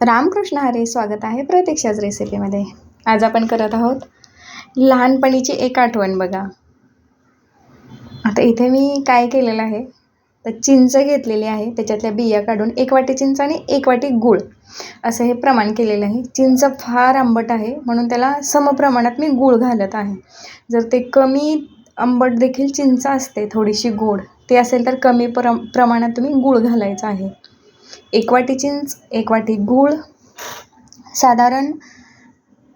रामकृष्ण हरे स्वागत आहे प्रतीक्षाच रेसिपीमध्ये आज आपण करत आहोत लहानपणीची एक आठवण बघा. आता इथे मी काय केलेलं आहे? तर चिंच घेतलेली आहे त्याच्यातल्या बिया काढून एक वाटी चिंच आणि एक वाटी गूळ. असं हे प्रमाण केलेलं आहे. चिंच फार आंबट आहे म्हणून त्याला समप्रमाणात मी गूळ घालत आहे. जर ते कमी आंबट देखील चिंच असते थोडीशी गोड ते असेल तर कमी प्र प्रमाणात तुम्ही गूळ घालायचं आहे. एक वाटी चिंच एक वाटी गूळ साधारण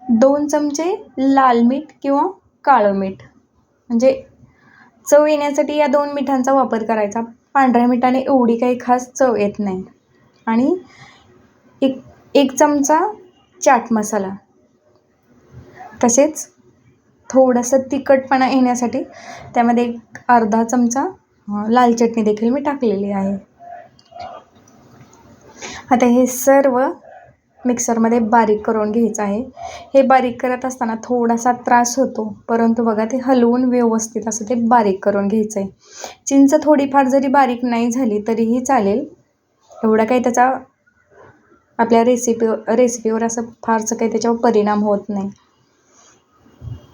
दोन चमचे लाल मीठ किंवा काळं मीठ. म्हणजे चव येण्यासाठी या दोन मिठांचा वापर करायचा. पांढऱ्या मिठाने एवढी काही खास चव येत नाही. आणि एक एक चमचा चाट मसाला. तसेच थोडंसं तिखटपणा येण्यासाठी त्यामध्ये एक अर्धा चमचा लाल चटणी देखील मी टाकलेली आहे. आता हे सर्व मिक्सरमध्ये बारीक करून घ्यायचं आहे. हे बारीक करत असताना थोडासा त्रास होतो परंतु बघा ते हलवून व्यवस्थित असं ते बारीक करून घ्यायचं आहे. चिंच थोडीफार जरी बारीक नाही झाली तरीही चालेल. एवढा काही त्याचा आपल्या रेसिपी रेसिपीवर असं फारसं काही त्याच्यावर परिणाम होत नाही.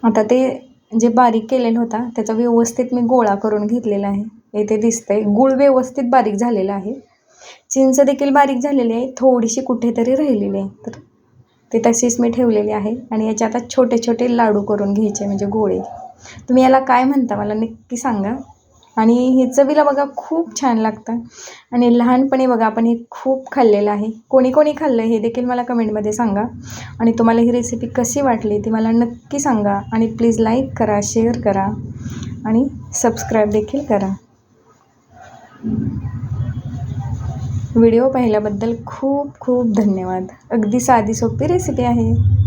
आता ते जे बारीक केलेलं होता त्याचा व्यवस्थित मी गोळा करून घेतलेला आहे. येथे दिसतंय. गुळ व्यवस्थित बारीक झालेला आहे. चिंच देखील बारीक झालेली आहे थोडीशी कुठेतरी राहिलेली आहे. तर ते तशीच मी ठेवलेली आहे आणि याचे आता छोटे छोटे लाडू करून घ्यायचे म्हणजे गोळे. तुम्ही याला काय म्हणता मला नक्की सांगा. आणि हे चवीला बघा खूप छान लागतं. आणि लहानपणी बघा आपण हे खूप खाल्लेलं आहे. कोणी कोणी खाल्लं हे देखील मला कमेंटमध्ये सांगा. आणि तुम्हाला ही रेसिपी कशी वाटली ती मला नक्की सांगा. आणि प्लीज लाईक करा शेअर करा आणि सबस्क्राईब देखील करा. व्हिडिओ पाहिल्याबद्दल खूप खूप धन्यवाद. अगदी साधी सोपी रेसिपी आहे.